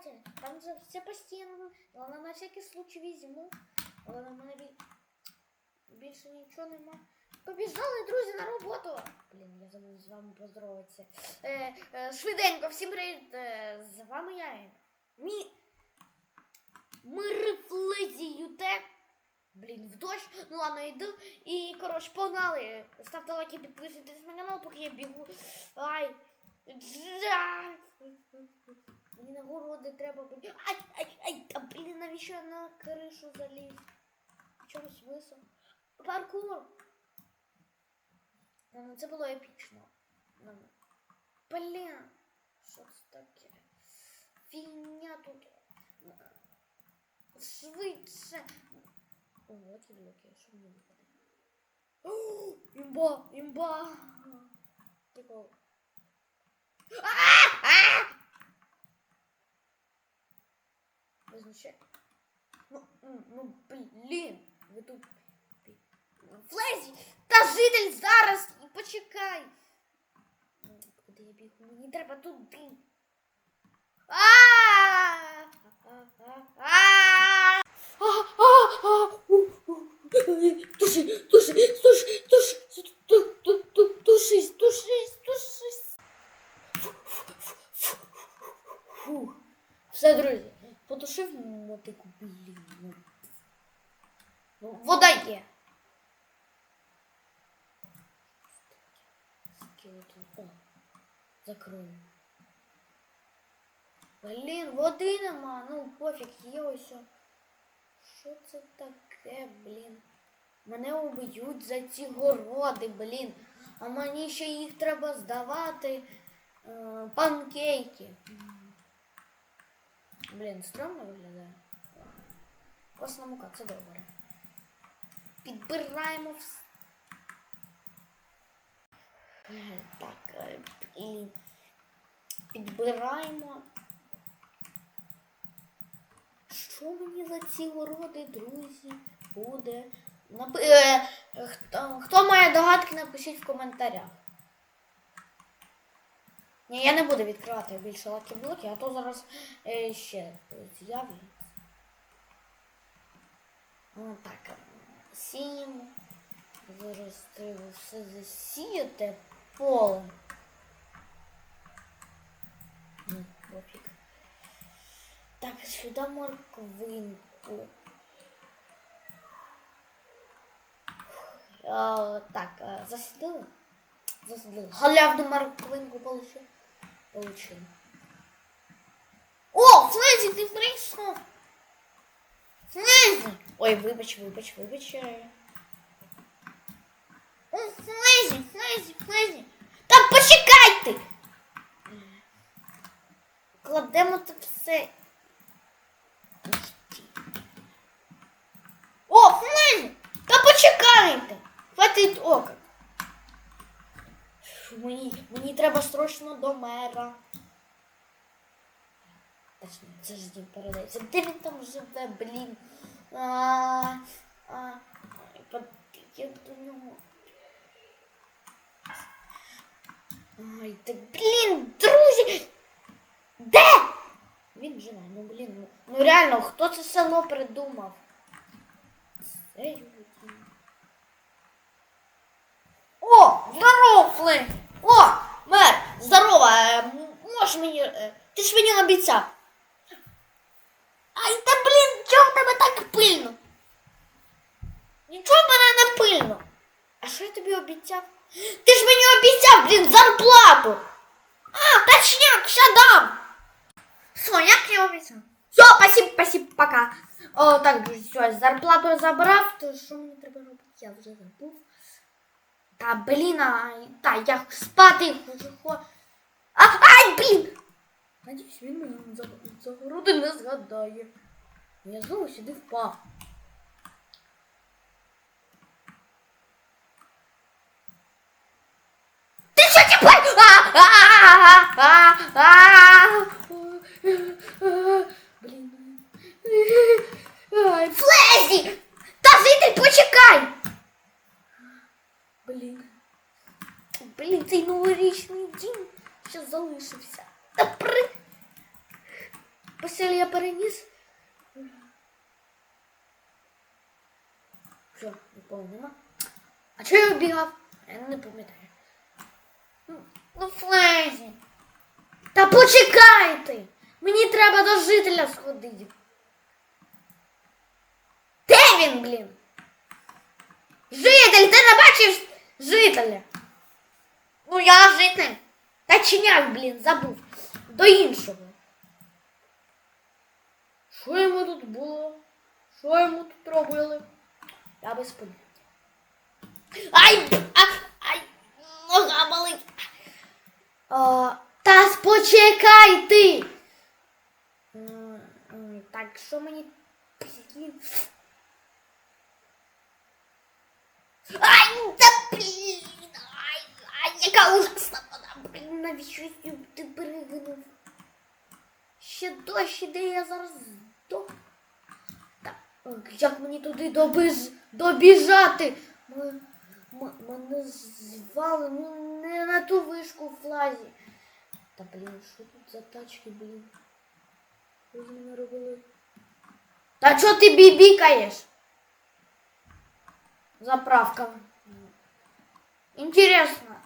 давайте. Там же все по стенам. Ладно, на всякий случай візьму. Але на мене бі- більше нічого нема. Побіжали, друзі, на роботу. Блін, я забув з вами поздороватися. Е, е, швиденько, всім привіт. Е, з вами я. Мі... Мирифлизі Юте. Блін, в дощ. Ну ладно, йду. І, коротше, погнали. Ставте лайки, підписуйтесь на канал, поки я бігу. Ай. Джа. Мені на городи треба бути. Ай, ай, ай, та блін, навіщо я на кришу заліз? Чогось висок. Паркур. Ну, це було епічно. Ну, Блін, що це таке? Фігня тут. Швидше. О, от відлоки, що мені випаде. О, Імба, імба. Прикол. Визначай. Ну, ну, ну, блін, ви тут. Флезі! Та житель зараз! І почекай! Ну, Куди я бігу? Мені треба туди. А-а-а! Туши, туши, туши, туши, ту- ту- ту- тушись, тушись, тушись. Фух. Все, друзі, потушив Мотику, блін. ну. Ну, вода є. Скелетон. О, закрою. Блін, води нема. Ну, пофіг, є ось. Що це таке, блін? Мене уб'ють за ці городи, блін. А мені ще їх треба здавати. Е, панкейки. Блін, стрьомно виглядає. Косна мука, це добре. Підбираємо все. Так, е, і підбираємо. Що мені за ці городи, друзі, буде? Напи... Е, хто, хто має догадки, напишіть в коментарях. Ні, я не буду відкривати більше лакі-блоки, а то зараз е, ще з'явлю. О, так. Сіємо. Зараз треба все засіяти поле. Ну. Так, сюди морквинку. А, так, засадили? Засадили. Халявну морквинку получил. Получил. О, Флезі, ти прийшов! Флезі! Ой, вибач, вибач, вибач. О, Флезі, Флезі, Флезі! Та почекайте! Кладемо це все. О, Флезі! Та почекайте! Хватить ока. Мені, мені треба срочно до мера. Це ж дім передається. Де він там живе, блін? А, а, як до нього. Ай, та блін, друзі! Де? Він живе, ну блін, ну, ну реально, хто це село придумав? Це. О, здорово, Флин! О, мер, здорово, можеш мені, е, ти ж мені обіцяв. Ай, та блін, чого в тебе так пильно? Нічого мене не пильно. А що я тобі обіцяв? Ти ж мені обіцяв, блін, зарплату. А, точняк, ще дам. Що, як я обіцяв? Все, спасибо, спасибо, пока. О, так, друзі, все, зарплату забрав, то що мені треба робити? Я вже забув. Та блін, а, та я спати хочу. хо- А, ай, блін! Надіюсь, він мене за, за не згадає. Я знову сюди впав. Ти що тепер? А, а, а, а, а. Блін. Ай, Флезі! Та житель, почекай! Блін. Блін, цей новорічний дім ще залишився. Та при. постель я переніс. Все, нікого нема. А чого я бігав? Я не пам'ятаю. Ну, Ну, Флезі. Та почекайте! Мені треба до жителя сходити. Де він, блін? Житель, ти не бачиш жителя? Ну я житель. Та Точняк, блін, забув. До іншого. Що йому тут було? Що йому тут робили? Я без поняття. Ай! А, ай! Нога болить. А, та спочекай ти! Так, що мені. Ай, да блін! Ай, ай, яка ужасна вона, блін, навіщо ти перегнув? Ще дощ іде, я зараз здох. Так, як мені туди добіж... добіжати? М- мене звали ну, не на ту вишку в флазі. Та блін, що тут за тачки, блін? Що з ними робили? Та чого ти бібікаєш? Заправка. Интересно.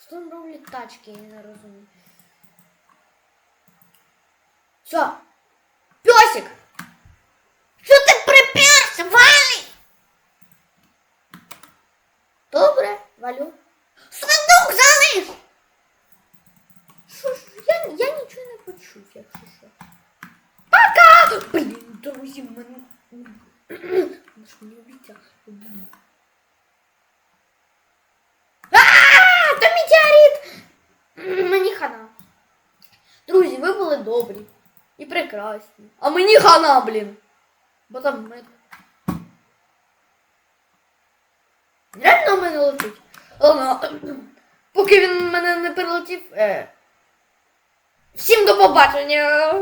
Что там роблять тачки, я не розумію. Все. Песик! Що ти приперся, Валі? Добре, валю. Сундук залиш! Що ж, я, я нічого не почув, якщо що. Пока! Блін, друзі, мене... Ну ж мені обіцяв. А, то метеорит! М, Мені хана. Друзі, ви були добрі І прекрасні. А мені хана, блін. Бо там мед. Реально в мене летить. Ладно, поки він мене не перелетів. Е... Всім до побачення.